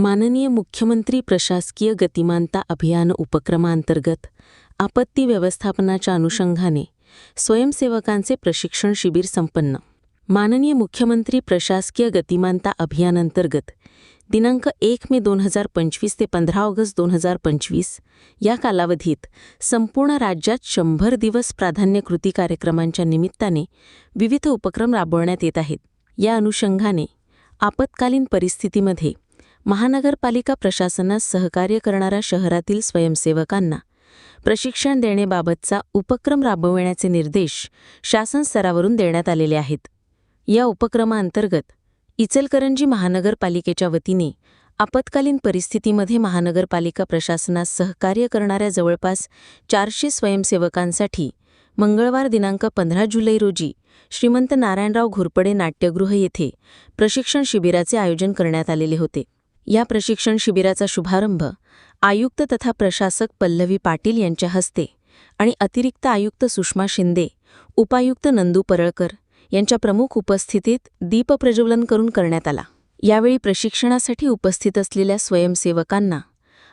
माननीय मुख्यमंत्री प्रशासकीय गतिमानता अभियान उपक्रमांतर्गत आपत्ती व्यवस्थापनाच्या अनुषंगाने स्वयंसेवकांचे प्रशिक्षण शिबिर संपन्न. माननीय मुख्यमंत्री प्रशासकीय गतिमानता अभियानांतर्गत दिनांक एक मे दोन हजार पंचवीस ते पंधरा ऑगस्ट दोन हजार पंचवीस या कालावधीत संपूर्ण राज्यात शंभर दिवस प्राधान्य कृती कार्यक्रमांच्या निमित्ताने विविध उपक्रम राबवण्यात येत आहेत. या अनुषंगाने आपत्कालीन परिस्थितीमध्ये महानगरपालिका प्रशासनास सहकार्य करणाऱ्या शहरातील स्वयंसेवकांना प्रशिक्षण देण्याबाबतचा उपक्रम राबविण्याचे निर्देश शासन स्तरावरून देण्यात आलेले आहेत. या उपक्रमाअंतर्गत इचलकरंजी महानगरपालिकेच्या वतीने आपत्कालीन परिस्थितीमध्ये महानगरपालिका प्रशासनास सहकार्य करणाऱ्या जवळपास चारशे स्वयंसेवकांसाठी मंगळवार दिनांक पंधरा जुलै रोजी श्रीमंत नारायणराव घोरपडे नाट्यगृह येथे प्रशिक्षण शिबिराचे आयोजन करण्यात आलेले होते. या प्रशिक्षण शिबिराचा शुभारंभ आयुक्त तथा प्रशासक पल्लवी पाटील यांच्या हस्ते आणि अतिरिक्त आयुक्त सुषमा शिंदे उपायुक्त नंदू परळकर यांच्या प्रमुख उपस्थितीत दीपप्रज्वलन करून करण्यात आला. यावेळी प्रशिक्षणासाठी उपस्थित असलेल्या स्वयंसेवकांना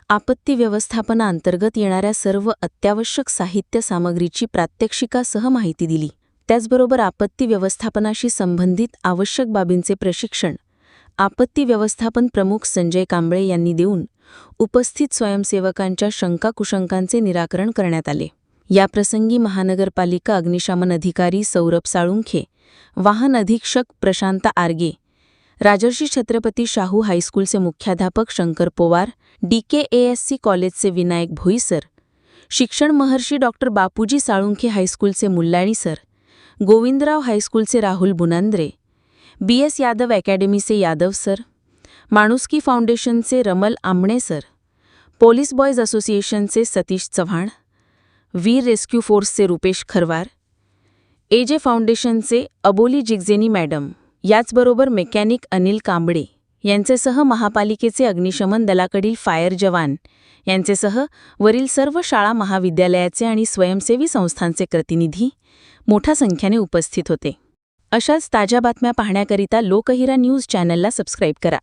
आपत्ती व्यवस्थापनाअंतर्गत येणाऱ्या सर्व अत्यावश्यक साहित्य सामग्रीची प्रात्यक्षिकासह माहिती दिली. त्याचबरोबर आपत्ती व्यवस्थापनाशी संबंधित आवश्यक बाबींचे प्रशिक्षण आपत्ती व्यवस्थापन प्रमुख संजय कांबळे यांनी देऊन उपस्थित स्वयंसेवकांच्या शंकाकुशंकांचे निराकरण करण्यात आले. याप्रसंगी महानगरपालिका अग्निशमन अधिकारी सौरभ साळुंखे वाहन अधीक्षक प्रशांत आर्गे राजर्षी छत्रपती शाहू हायस्कूलचे मुख्याध्यापक शंकर पोवार डीकेएएससी कॉलेजचे विनायक भोईसर शिक्षण महर्षी डॉक्टर बापूजी साळुंखे हायस्कूलचे मुल्लाणी सर गोविंदराव हायस्कूलचे राहुल बुनांद्रे बी एस यादव अकॅडमीचे यादव सर. माणुसकी फाउंडेशनचे Ramal Aambane sir. Police boys असोसिएशनचे सतीश चव्हाण. वीर रेस्क्यू फोर्सचे रुपेश खरवार. एजे फाउंडेशनचे अबोली जिगजेनी मॅडम. याचबरोबर मेकॅनिक अनिल कांबळे. यांचेसह महापालिकेचे अग्निशमन दलाकडील फायर जवान. यांचेसह वरील सर्व शाळा महाविद्यालयाचे आणि स्वयंसेवी संस्थांचे प्रतिनिधी मोठ्या संख्येने उपस्थित होते. अशाच ताज्या बातम्या पाहण्याकरिता लोकहिरा न्यूज चॅनलला सबस्क्राईब करा.